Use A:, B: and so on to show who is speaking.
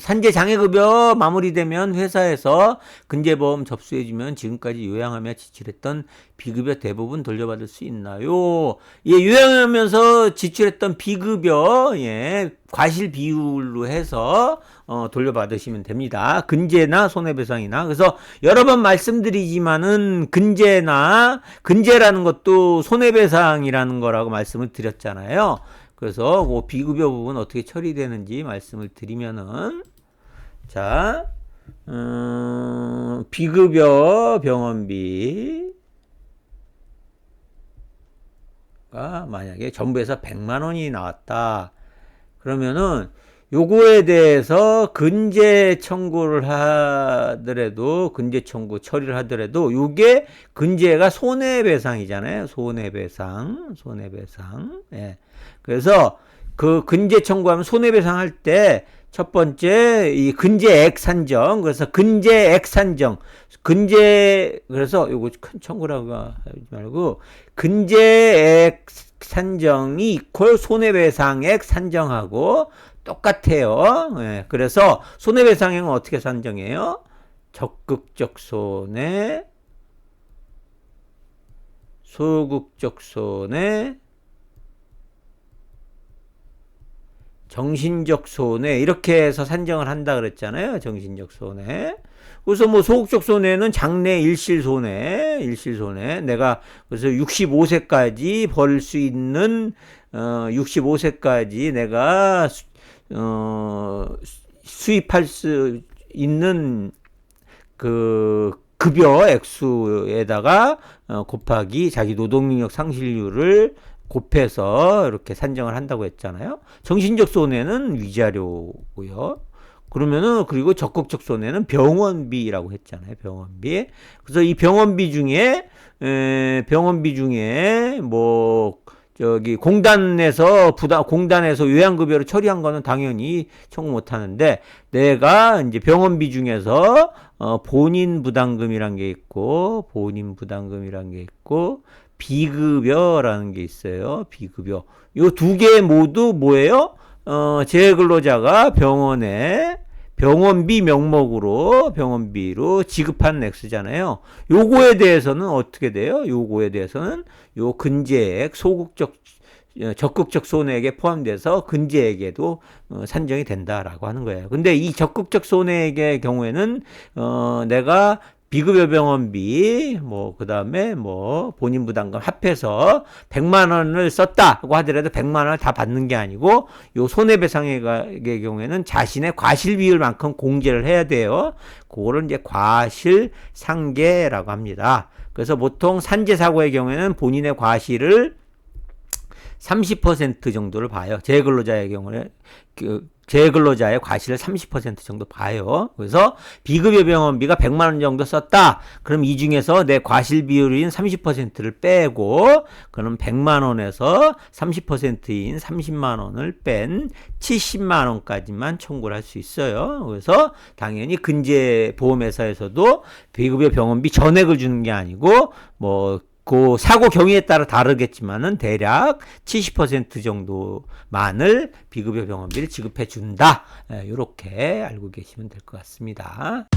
A: 산재 장애급여 마무리되면 회사에서 근제보험 접수해주면 지금까지 요양하며 지출했던 비급여 대부분 돌려받을 수 있나요? 예, 요양하면서 지출했던 비급여, 예, 과실 비율로 해서, 어, 돌려받으시면 됩니다. 근제나 손해배상이나. 그래서 여러 번 말씀드리지만은 근제나, 근제라는 것도 손해배상이라는 거라고 말씀을 드렸잖아요. 그래서 그 비급여 부분 어떻게 처리되는지 말씀을 드리면은 자 음, 비급여 병원비 가 만약에 정부에서 100만 원이 나왔다. 그러면은 요거에 대해서 근제 청구를 하더라도 근제 청구 처리를 하더라도 요게 근제가 손해배상이잖아요. 손해배상 손해배상. 예. 그래서 그 근제 청구하면 손해배상 할때 첫 번째 이 근제액 산정 그래서 근제액 산정. 근제 그래서 요거 큰 청구라고 하지 말고 근제액 산정이 이퀄 손해배상액 산정하고 똑같아요. 예, 그래서 손해배상액은 어떻게 산정해요? 적극적 손해, 소극적 손해, 정신적 손해 이렇게 해서 산정을 한다 그랬잖아요. 정신적 손해. 그래서 뭐 소극적 손해는 장래 일실 손해, 일실 손해. 내가 그래서 65세까지 벌 수 있는 어 65세까지 내가 수, 어 수입할 수 있는 그 급여 액수에다가 어, 곱하기 자기 노동능력 상실률을 곱해서 이렇게 산정을 한다고 했잖아요. 정신적 손해는 위자료고요. 그러면은 그리고 적극적 손해는 병원비라고 했잖아요. 병원비. 그래서 이 병원비 중에 에, 병원비 중에 뭐 저기 공단에서 부담 공단에서 요양급여로 처리한 거는 당연히 청구 못 하는데 내가 이제 병원비 중에서 어 본인 부담금이란 게 있고 본인 부담금이란 게 있고 비급여라는 게 있어요. 비급여. 요 두 개 모두 뭐예요? 어, 재근로자가 병원에 병원비 명목으로 병원비로 지급한 액수잖아요. 요거에 대해서는 어떻게 돼요? 요거에 대해서는 요 근제액 소극적 어, 적극적 손해액에 포함돼서 근제액에도 어, 산정이 된다라고 하는 거예요. 근데 이 적극적 손해액의 경우에는 어, 내가 비급여 병원비 뭐 그다음에 뭐 본인 부담금 합해서 100만 원을 썼다고 하더라도 100만 원을 다 받는 게 아니고 요 손해배상의 경우에는 자신의 과실 비율만큼 공제를 해야 돼요. 그거를 이제 과실 상계라고 합니다. 그래서 보통 산재 사고의 경우에는 본인의 과실을 30% 정도를 봐요. 재근로자의 경우에 그 재근로자의 과실을 30% 정도 봐요. 그래서 비급여 병원비가 100만 원 정도 썼다. 그럼 이 중에서 내 과실 비율인 30%를 빼고 그럼 100만 원에서 30%인 30만 원을 뺀 70만 원까지만 청구를 할 수 있어요. 그래서 당연히 근제 보험회사에서도 비급여 병원비 전액을 주는 게 아니고 뭐 그 사고 경위에 따라 다르겠지만은 대략 70% 정도만을 비급여 병원비를 지급해 준다. 이렇게 알고 계시면 될 것 같습니다.